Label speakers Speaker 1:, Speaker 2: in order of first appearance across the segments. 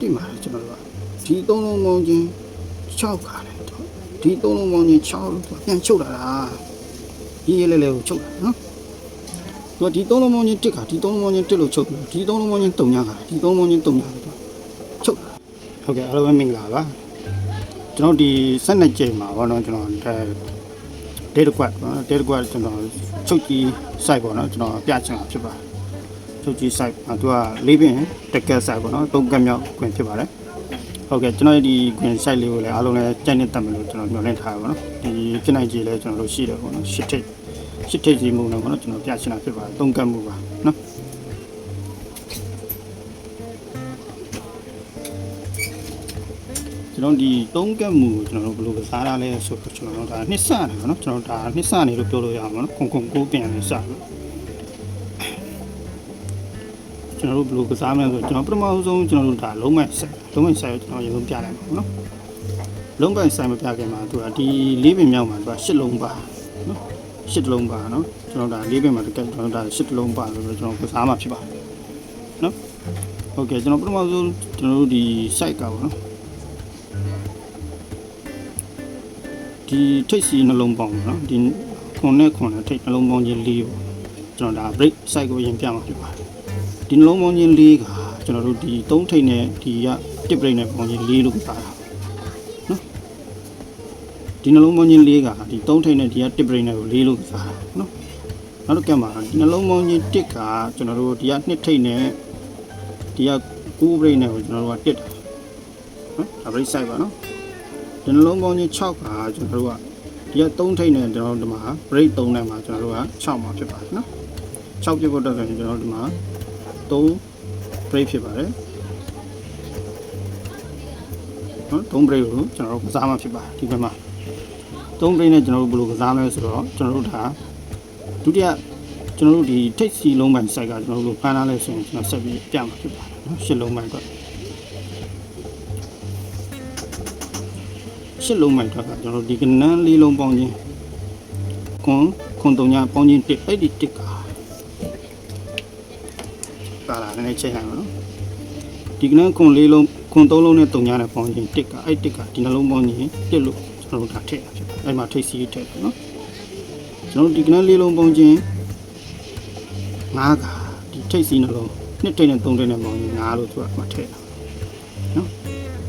Speaker 1: ဒီမှာကျွန်တော်တို့ကဒီသုံးလုံးပေါင်းချင်း6ခါတယ်တော့ဒီသုံးလုံးပေါင်းချင်း6လို့သူကပြန်ချုပ်လာတာဒီရေးလေးလေးကိုချုပ်လာနော်သူကဒီသုံးလုံးပေါင်းချင်း1ခါဒီသုံးလုံးပေါင်းချင်း1လို့ချုပ်ပြီးဒီသုံးလုံးပေါင်းချင်း3ညခါဒီသုံးလုံးပေါင်းချင်း3ညခါတော့ချုပ်လာဟုတ်ကဲ့အားလုံးပဲမင်္ဂလာပါကျွန်တော်ဒီ12ကြိမ်မှာဘောနော်ကျွန်တော်ဒါဒေတာကွက်နော်ဒေတာကွက်ကျွန်တော်ချုပ်ကြီး site ပေါ့နော်ကျွန်တော်ပြချင်တာဖြစ်ပါတယ် ချုပ်ကြီး site อ่ะသူကလေးပင်တက်ကက် site ပေါ့နော်သုံးကက်မြောက်ခွင်ဖြစ်ပါတယ်ဟုတ်ကဲ့ကျွန်တော်ဒီခွင် site လေးကိုလည်းအားလုံးလည်းကြိုက်နေတတ်မယ်လို့ကျွန်တော်မျှော်လင့်ထားပါတော့ဒီဖြစ်နိုင်ကြီးလည်းကျွန်တော်တို့ရှိတယ်ပေါ့နော်ရှစ်ထိပ်ရှစ်ထိပ်ကြီးမှုနဲ့ပေါ့နော်ကျွန်တော်ပြချင်တာဖြစ်ပါတယ်သုံးကက်မှုပါနော်ကျွန်တော်ဒီသုံးကက်မှုကိုကျွန်တော်တို့ဘယ်လိုကစားရလဲဆိုတော့ကျွန်တော်တို့ဒါနှစ်ဆနေပေါ့နော်ကျွန်တော်ဒါနှစ်ဆနေလို့ပြောလို့ရအောင်ပေါ့နော်ခုံခုံကိုပြန်နေစတယ် ကျွန်တော်တို့ဘယ်လိုကစားမလဲဆိုတော့ကျွန်တော်ပထမဆုံးကျွန်တော်တို့ဒါလုံးမိုက်ဆိုင်လုံးမိုက်ဆိုင်ကိုကျွန်တော်ရေဆုံးပြလိုက်ပါမယ်နော်လုံးမိုက်ဆိုင်မပြခင်မှာသူကဒီလေးပင်မြောက်မှာသူကရှစ်လုံးပါနော်ရှစ်လုံးပါနော်ကျွန်တော်ဒါလေးပင်မှာတကယ်ကျွန်တော်ဒါရှစ်လုံးပါလို့ကျွန်တော်ကစားမှာဖြစ်ပါတယ်နော်ဟုတ်ကဲ့ကျွန်တော်ပထမဆုံးကျွန်တော်တို့ဒီ site ကပါနော်ဒီထိတ်စီနှလုံးပေါင်းပေါ့နော်ဒီခွန်နဲ့ခွန်နဲ့ထိတ်နှလုံးပေါင်းချင်းလေးပေါ့ကျွန်တော်ဒါ break site ကိုရင်ပြမှာဖြစ်ပါတယ် ဒီနှလုံးပေါင်းချင်း၄ကကျွန်တော်တို့ဒီ၃ထိပ်နဲ့ဒီကတစ်ပရိတ်နဲ့ပေါင်းချင်း၄လို့ပါတာနော်ဒီနှလုံးပေါင်းချင်း၄ကဒီ၃ထိပ်နဲ့ဒီကတစ်ပရိတ်နဲ့ကို၄လို့ပါတာနော်နောက်တစ်ကမှာဒီနှလုံးပေါင်းချင်းတစ်ကကျွန်တော်တို့ဒီကနှစ်ထိပ်နဲ့ဒီက၉ပရိတ်နဲ့ကိုကျွန်တော်တို့ကတစ်တယ်နော်ဒါပရိတ်ဆိုင်ပါနော်ဒီနှလုံးပေါင်းချင်း6ကကျွန်တော်တို့ကဒီက၃ထိပ်နဲ့ကျွန်တော်တို့ဒီမှာပရိတ်၃နဲ့မှာကျွန်တော်တို့က6မှာဖြစ်ပါတယ်နော်6ပြဖို့အတွက်ဆိုရင်ကျွန်တော်တို့ဒီမှာ 3 break ဖြစ်ပါတယ်နော်3 break ကိုကျွန်တော်တို့ကစားမှဖြစ်ပါတယ်ဒီဘက်မှာ3 break နဲ့ကျွန်တော်တို့ဘယ်လိုကစားမလဲဆိုတော့ကျွန်တော်တို့ဒါဒုတိယကျွန်တော်တို့ဒီထိတ်စီလုံးပိုင်း site ကကျွန်တော်တို့ဖမ်းထားလဲဆိုရင်ကျွန်တော်ဆက်ပြီးပြမှာဖြစ်ပါတယ်နော်ရှစ်လုံးပိုင်းအတွက်ရှစ်လုံးပိုင်းအတွက်ကကျွန်တော်တို့ဒီကနန်းလေးလုံးပေါင်းချင်းခွန်ခွန်တုံညာပေါင်းချင်းတစ်အဲ့ဒီတစ်ကပါလာ နည်းနည်းချိန်လိုက်ပါနော်ဒီကနေ့ခွန်လေးလုံးခွန်သုံးလုံးနဲ့တုံညာနဲ့ပေါင်းချင်းတစ်ကအဲ့တစ်ကဒီနှလုံးပေါင်းချင်းတစ်လို့ကျွန်တော်တို့ဒါထည့်တာဖြစ်ပါတယ်အဲ့မှာထိတ်စီထည့်တယ်နော်ကျွန်တော်တို့ဒီကနေ့လေးလုံးပေါင်းချင်းငါးကဒီထိတ်စီနှလုံးနှစ်ထိတ်နဲ့သုံးထိတ်နဲ့ပေါင်းချင်းငါးလို့သူကမှထည့်တာနော်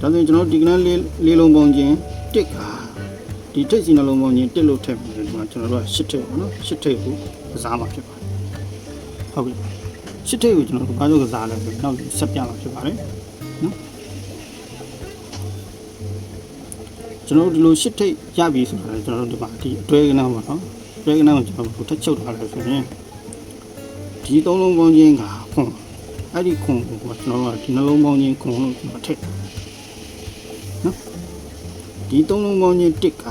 Speaker 1: ဒါဆိုရင်ကျွန်တော်တို့ဒီကနေ့လေးလေးလုံးပေါင်းချင်းတစ်ကဒီထိတ်စီနှလုံးပေါင်းချင်းတစ်လို့ထည့်ပြီးဒီမှာကျွန်တော်တို့ကရှစ်ထိတ်ပေါ့နော်ရှစ်ထိတ်ကိုကစားမှာဖြစ်ပါတယ်ဟုတ်ပြီ ရှစ်ထိပ်ကိုကျွန်တော်တို့ဘာလို့ကစားလဲဆိုတော့နောက်ဆက်ပြမှာဖြစ်ပါတယ်နော်ကျွန်တော်တို့ဒီလိုရှစ်ထိပ်ရပြီဆိုတော့ကျွန်တော်တို့ဒီမှာဒီအတွဲကနန်းပါနော်အတွဲကနန်းကိုကျွန်တော်တို့ထက်ချုပ်ထားလိုက်ဆိုရင်ဒီသုံးလုံးပေါင်းချင်းကခွန်အဲ့ဒီခွန်ကိုကျွန်တော်တို့ကဒီနှလုံးပေါင်းချင်းခွန်လို့ကျွန်တော်ထည့်နော်ဒီသုံးလုံးပေါင်းချင်းတစ်က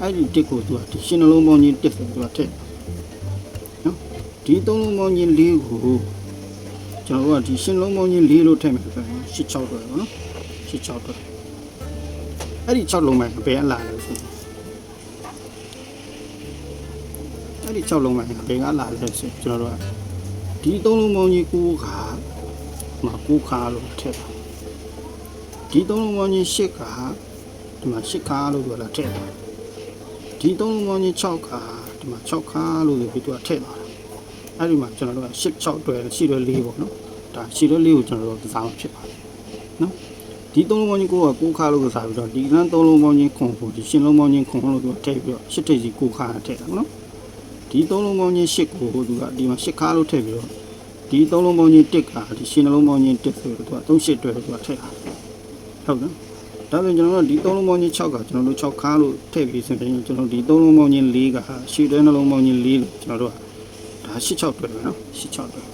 Speaker 1: အဲ့ဒီတစ်ကိုသူကဒီရှင်းနှလုံးပေါင်းချင်းတစ်ဆိုသူကထည့်ဒီသုံးလုံးပေါင်းချင်း၄ကို ကျွန်တော်တို့ကဒီရှင်းလုံးပေါင်းချင်း၄လို့ထည့်မယ်ဆိုရင်၈6တော့ပေါ့နော်၈6တော့အဲ့ဒီ6လုံးမှဘယ်အလားလဲဆိုအဲ့ဒီ6လုံးမှဘယ်ကလာလဲဆိုကျွန်တော်တို့ကဒီသုံးလုံးပေါင်းချင်း9ခါမှာ9ခါလို့ထည့်တာဒီသုံးလုံးပေါင်းချင်း10ခါဒီမှာ10ခါလို့ပြောတာထည့်တာဒီသုံးလုံးပေါင်းချင်း6ခါဒီမှာ6ခါလို့ပြောပြီးသူကထည့်တာ အဲ့ဒီမှာကျွန်တော်တို့က10 6တွဲရှိတွဲ4ပေါ့နော်ဒါရှိတွဲ4ကိုကျွန်တော်တို့ကစားမှာဖြစ်ပါတယ်နော်ဒီသုံးလုံးပေါင်းချင်းကိုကကိုခါလို့ကစားပြီးတော့ဒီလမ်းသုံးလုံးပေါင်းချင်းခွန်ဖို့ဒီရှင်းလုံးပေါင်းချင်းခွန်လို့သူကထည့်ပြီးတော့10ထိပ်စီကိုခါထည့်တာနော်ဒီသုံးလုံးပေါင်းချင်း10ကိုသူကဒီမှာ10ခါလို့ထည့်ပြီးတော့ဒီသုံးလုံးပေါင်းချင်း1ကဒီရှင်းလုံးပေါင်းချင်း1ဆိုတော့သူက38တွဲလို့သူကထည့်တာဟုတ်နော်ဒါဆိုရင်ကျွန်တော်တို့ဒီသုံးလုံးပေါင်းချင်း6ကကျွန်တော်တို့6ခါလို့ထည့်ပြီးဆိုရင်ကျွန်တော်ဒီသုံးလုံးပေါင်းချင်း4ကရှည်တွဲနှလုံးပေါင်းချင်း4လို့ကျွန်တော်တို့က ဒါ86တွေ့တယ်နော်86တွေ့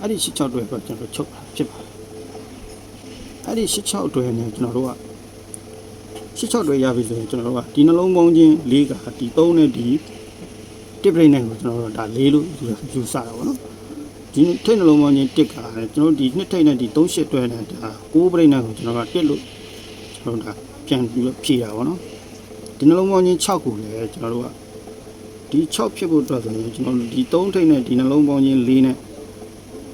Speaker 1: အဲ့ဒီ86တွေ့ဆိုကျွန်တော်ချုပ်တာဖြစ်ပါတယ်အဲ့ဒီ86တွေ့နဲ့ကျွန်တော်တို့က86တွေ့ရပြီဆိုရင်ကျွန်တော်တို့ကဒီနှလုံးပေါင်းချင်း၄ကဒီ3နဲ့ဒီတစ်ပြိနိုင်ကိုကျွန်တော်တို့ဒါ၄လို့ယူဆတာပေါ့နော်ဒီထိတ်နှလုံးပေါင်းချင်းတစ်ကလည်းကျွန်တော်ဒီနှစ်ထိတ်နဲ့ဒီ3ရှစ်တွေ့နဲ့ဒါ6ပြိနိုင်ကိုကျွန်တော်ကတစ်လို့ကျွန်တော်ဒါပြန်ပြီးဖြည့်တာပေါ့နော်ဒီနှလုံးပေါင်းချင်း6ကိုလည်းကျွန်တော်တို့က ဒီ6ဖြစ်ဖို့အတွက်ဆိုရင်ကျွန်တော်တို့ဒီ3ထိပ်နဲ့ဒီနှလုံးပေါင်းချင်း4နဲ့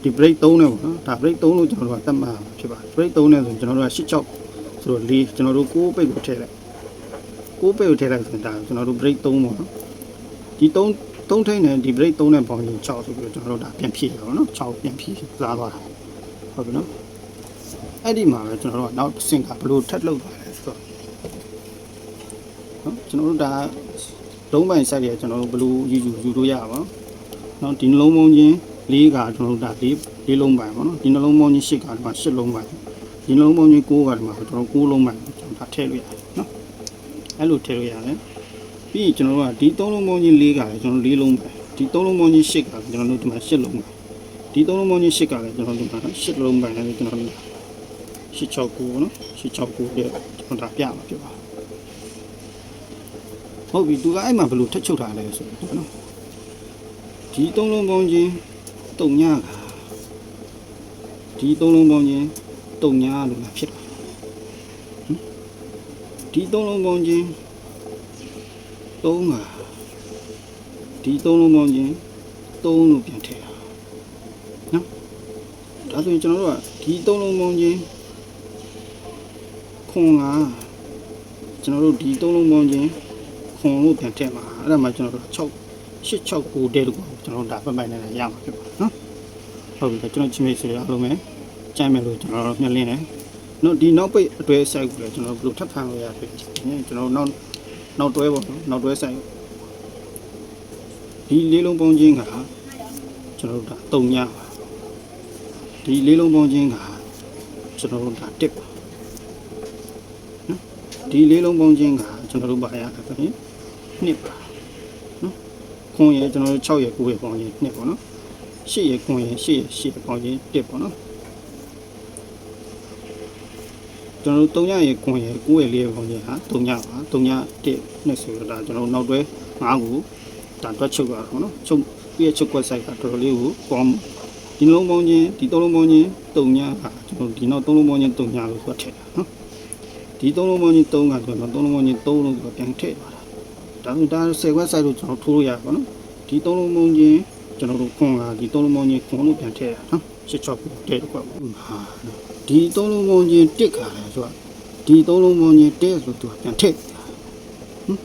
Speaker 1: ဒီ break 3နဲ့ပေါ့နော်ဒါ break 3လို့ကျွန်တော်တို့ကသတ်မှတ်ရမှာဖြစ်ပါတယ် break 3နဲ့ဆိုရင်ကျွန်တော်တို့က86ဆိုတော့4ကျွန်တော်တို့6ပိတ်ကိုထည့်လိုက်6ပိတ်ကိုထည့်လိုက်ဆိုရင်ဒါကျွန်တော်တို့ break 3ပေါ့နော်ဒီ3 3ထိန်းနဲ့ဒီ break 3နဲ့ပေါင်းရင်6ဆိုပြီးတော့ကျွန်တော်တို့ဒါပြန်ဖြည့်ရအောင်နော်6ပြန်ဖြည့်စားသွားတာဟုတ်ပြီနော်အဲ့ဒီမှာပဲကျွန်တော်တို့ကနောက်တစ်ဆင့်ကဘလို့ထပ်လုပ်သွားလဲဆိုတော့နော်ကျွန်တော်တို့ဒါ လုံးပိုင်ဆက်ရကျွန်တော်တို့ဘလို့ယူယူယူလို့ရပါဘောနော်ဒီနှလုံးပေါင်းချင်း၄ကကျွန်တော်တို့ဒါ၄၄လုံးပိုင်ပေါ့နော်ဒီနှလုံးပေါင်းချင်း၈ကဒီမှာ၈လုံးပိုင်ဒီနှလုံးပေါင်းချင်း9ကဒီမှာကျွန်တော်9လုံးပိုင်ကျွန်တော်ဒါထည့်လို့ရတယ်နော်အဲ့လိုထည့်လို့ရတယ်ပြီးရင်ကျွန်တော်တို့ကဒီ၃လုံးပေါင်းချင်း၄ကလည်းကျွန်တော်၄လုံးပိုင်ဒီ၃လုံးပေါင်းချင်း၈ကလည်းကျွန်တော်တို့ဒီမှာ၈လုံးပိုင်ဒီ၃လုံးပေါင်းချင်း၈ကလည်းကျွန်တော်တို့ဒီမှာ၈လုံးပိုင်လည်းကျွန်တော်တို့869ပေါ့နော်869တဲ့ကျွန်တော်ဒါပြမှာဖြစ်ပါ ဟုတ်ပြီသူကအဲ့မှာဘယ်လိုထက်ချုပ်ထားလဲဆိုတော့နော်ဒီသုံးလုံးပေါင်းချင်းတုံညာဒီသုံးလုံးပေါင်းချင်းတုံညာလို့လည်းဖြစ်တယ်ဟင်ဒီသုံးလုံးပေါင်းချင်းသုံးပါဒီသုံးလုံးပေါင်းချင်းသုံးလို့ပြန်ထည့်တာနော်ဒါဆိုရင်ကျွန်တော်တို့ကဒီသုံးလုံးပေါင်းချင်းခွန်ကကျွန်တော်တို့ဒီသုံးလုံးပေါင်းချင်း ခွန်လို့ပြန်ထည့်မှာအဲ့ဒါမှကျွန်တော်တို့6 869တဲလို့ပေါ့ကျွန်တော်တို့ဒါပတ်ပိုင်နေရရမှာဖြစ်ပါနော်ဟုတ်ပြီကျွန်တော်ချင်းမိတ်ဆွေအားလုံးပဲကြိုက်မယ်လို့ကျွန်တော်တို့မျှော်လင့်တယ်နော်ဒီနောက်ပိတ်အတွဲဆိုင်ကိုလည်းကျွန်တော်ဘယ်လိုထပ်ဖန်လို့ရဖြစ်ကျွန်တော်နောက်နောက်တွဲပေါ့နော်နောက်တွဲဆိုင်ဒီလေးလုံးပေါင်းချင်းကကျွန်တော်တို့ဒါတုံညပါဒီလေးလုံးပေါင်းချင်းကကျွန်တော်တို့ဒါတစ်ပါနော်ဒီလေးလုံးပေါင်းချင်းကကျွန်တော်တို့ပါရတာဆိုရင် နှစ်ပါခွန်ရကျွန်တော်တို့6ရက်9ရက်ပေါင်းရင်2ပေါ့နော်8ရက်ခွန်ရ8ရက်8ရက်ပေါင်းရင်1ပေါ့နော်ကျွန်တော်တို့3ရက်ရက်ခွန်ရ9ရက်4ရက်ပေါင်းရင်ဟာ3ရက်ပါ3ရက်1နဲ့ဆိုတော့ဒါကျွန်တော်တို့နောက်တွဲ9ခုဒါတွက်ချုပ်ရတာပေါ့နော်ချုပ်ပြည့်ချုပ်ကွက်ဆိုင်ကတော်တော်လေးကိုပေါင်းဒီလုံးပေါင်းချင်းဒီ3လုံးပေါင်းချင်း3ရက်ဟာကျွန်တော်ဒီနောက်3လုံးပေါင်းချင်း3ရက်လို့ဆိုထည့်တာနော်ဒီ3လုံးပေါင်းချင်း3ကကျွန်တော်3လုံးပေါင်းချင်း3လုံးဆိုပြန်ထည့်သွားတာ ဒါဆိုဒါ10 website လို့ကျွန်တော်ထိုးလို့ရပါတော့ဒီသုံးလုံးမုံချင်းကျွန်တော်တို့ခွန်ကဒီသုံးလုံးမုံချင်းခွန်လို့ပြန်ထည့်ရနော်ရှစ်ချောက်ကိုတဲ့ကွက်ဟာဒီသုံးလုံးမုံချင်းတစ်ခါလဲဆိုတော့ဒီသုံးလုံးမုံချင်းတဲ့ဆိုသူပြန်ထည့်ဟမ်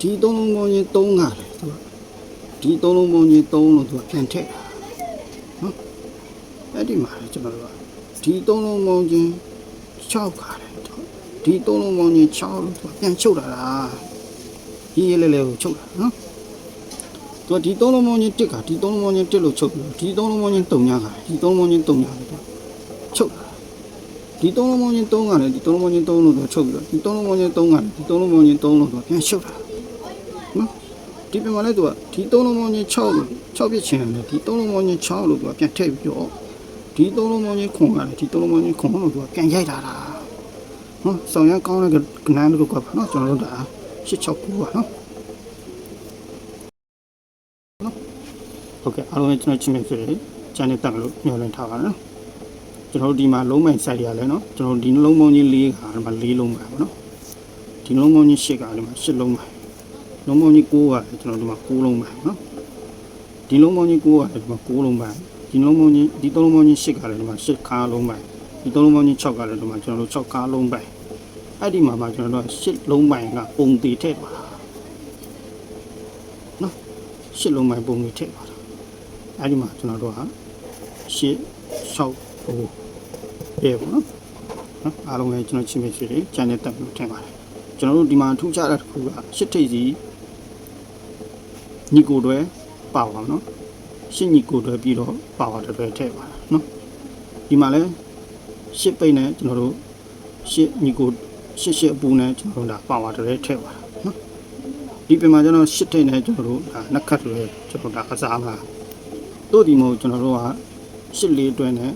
Speaker 1: ဒီသုံးလုံးမုံချင်းသုံးခါလဲဆိုတော့ဒီသုံးလုံးမုံချင်းသုံးလို့သူပြန်ထည့်နော်အဲ့ဒီမှာကျွန်တော်တို့ကဒီသုံးလုံးမုံချင်း6ခါလဲဒီသုံးလုံးမုံချင်း6လို့သူပြန်ချုပ်လာတာ ရေးရေးလဲလဲကိုချုပ်လာနော်သူကဒီသုံးလုံးမုံချင်းတစ်ကဒီသုံးလုံးမုံချင်းတစ်လို့ချုပ်ပြီးဒီသုံးလုံးမုံချင်းတုံညာကဒီသုံးလုံးမုံချင်းတုံညာလို့ချုပ်လာဒီသုံးလုံးမုံချင်းသုံးကလည်းဒီသုံးလုံးမုံချင်းသုံးလို့သူချုပ်ပြီးတော့ဒီသုံးလုံးမုံချင်းသုံးကလည်းဒီသုံးလုံးမုံချင်းသုံးလို့သူပြန်ချုပ်လာနော်ဒီပြန်မလဲသူကဒီသုံးလုံးမုံချင်း6လို့6ပြစ်ချင်တယ်ဒီသုံးလုံးမုံချင်း6လို့သူကပြန်ထည့်ပြီးတော့ဒီသုံးလုံးမုံချင်းခွန်ကလည်းဒီသုံးလုံးမုံချင်းခွန်လို့သူကပြန်ရိုက်လာတာနော်ဆောင်ရကောင်းတဲ့ကနန်းတို့ကပါနော်ကျွန်တော်တို့ဒါ 869ပါနော်ဟုတ်ကဲ့အားလုံးကျွန်တော်ချင်းမြဆိုရင်ကျန်တဲ့တက်လို့ညှော်လင့်ထားပါနော်ကျွန်တော်တို့ဒီမှာလုံးမိုင်ဆိုင်ရလဲနော်ကျွန်တော်ဒီနှလုံးပေါင်းချင်း၄ခါဒီမှာ၄လုံးပါပါနော်ဒီနှလုံးပေါင်းချင်း၈ခါဒီမှာ၈လုံးပါလုံးပေါင်းချင်း9ခါကျွန်တော်ဒီမှာ9လုံးပါနော်ဒီလုံးပေါင်းချင်း9ခါဒီမှာ9လုံးပါဒီလုံးပေါင်းချင်းဒီသုံးလုံးပေါင်းချင်း၈ခါလည်းဒီမှာ၈ခါလုံးပါဒီသုံးလုံးပေါင်းချင်း6ခါလည်းဒီမှာကျွန်တော်တို့6ခါလုံးပါ အဲ့ဒီမှာမှကျွန်တော်တို့၈လုံးပိုင်ကပုံတည်ထည့်ပါနော်၈လုံးပိုင်ပုံတည်ထည့်ပါအဲ့ဒီမှာကျွန်တော်တို့ဟာရှေ့6ဟိုပြေပေါ့နော်နော်အားလုံးလည်းကျွန်တော်ချင်းမိတ်ဆွေတွေကျန်တဲ့တက်လို့ထင်ပါတယ်ကျွန်တော်တို့ဒီမှာထူးခြားတဲ့တစ်ခုကရှစ်ထိပ်စီညီကိုတွေပါပါနော်ရှစ်ညီကိုတွေပြီးတော့ပါပါတွေထည့်ပါနော်ဒီမှာလည်းရှစ်ပိတ်နဲ့ကျွန်တော်တို့ရှစ်ညီကို ရှစ်ရှစ်အပူနဲ့ကျွန်တော်တို့ဒါပါပါတွေထည့်ပါနော်ဒီပြင်မှာကျွန်တော်ရှစ်ထိပ်နဲ့ကျွန်တော်တို့ဒါနှစ်ခတ်တွေကျွန်တော်ဒါအစားမှာတို့ဒီမို့ကျွန်တော်တို့ကရှစ်လေးတွဲနဲ့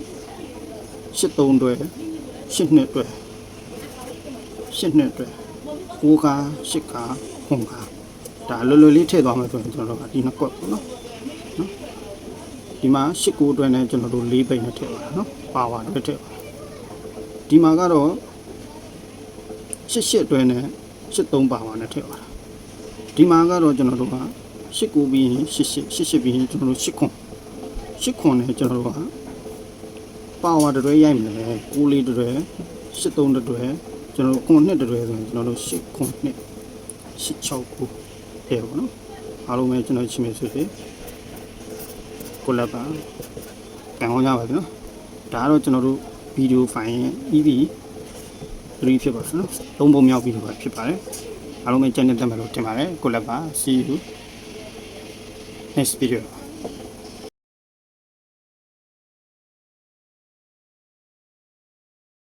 Speaker 1: ရှစ်သုံးတွဲရှစ်နှစ်တွဲရှစ်နှစ်တွဲကိုးကားရှစ်ကားခုံကားဒါလွယ်လွယ်လေးထည့်သွားမယ်ဆိုရင်ကျွန်တော်တို့ကဒီနှစ်ကွက်ပေါ့နော်နော်ဒီမှာရှစ်ကိုးတွဲနဲ့ကျွန်တော်တို့လေးပိတ်နဲ့ထည့်ပါနော်ပါဝါတွဲထည့်ပါဒီမှာကတော့ ရှစ်ရှစ်တွဲနဲ့ရှစ်သုံးပါဝါနဲ့ထည့်ပါဒီမှာကတော့ကျွန်တော်တို့ကရှစ်ကိုပြီးရင်ရှစ်ရှစ်ရှစ်ရှစ်ပြီးရင်ကျွန်တော်တို့ရှစ်ခွန်ရှစ်ခွန်နဲ့ကျွန်တော်တို့ကပါဝါတရွဲရိုက်မယ်ကိုလေးတရွဲရှစ်သုံးတရွဲကျွန်တော်တို့ခွန်နှစ်တရွဲဆိုရင်ကျွန်တော်တို့ရှစ်ခွန်နှစ်ရှစ်6ကိုပြရပါတော့အားလုံးပဲကျွန်တော်ချင်းမေဆွေဆွေကိုလက်ပါကံကောင်းကြပါပြီနော်ဒါကတော့ကျွန်တော်တို့ဗီဒီယိုဖိုင်ရဲ့ EV 3ဖြစ်ပါဆိုနော်သုံးပုံမြောက်ဗီဒီယိုပါဖြစ်ပါတယ်အားလုံးပဲကြည့်နေတတ်မယ်လို့ထင်ပါတယ်ကိုလက်ပါ see you next video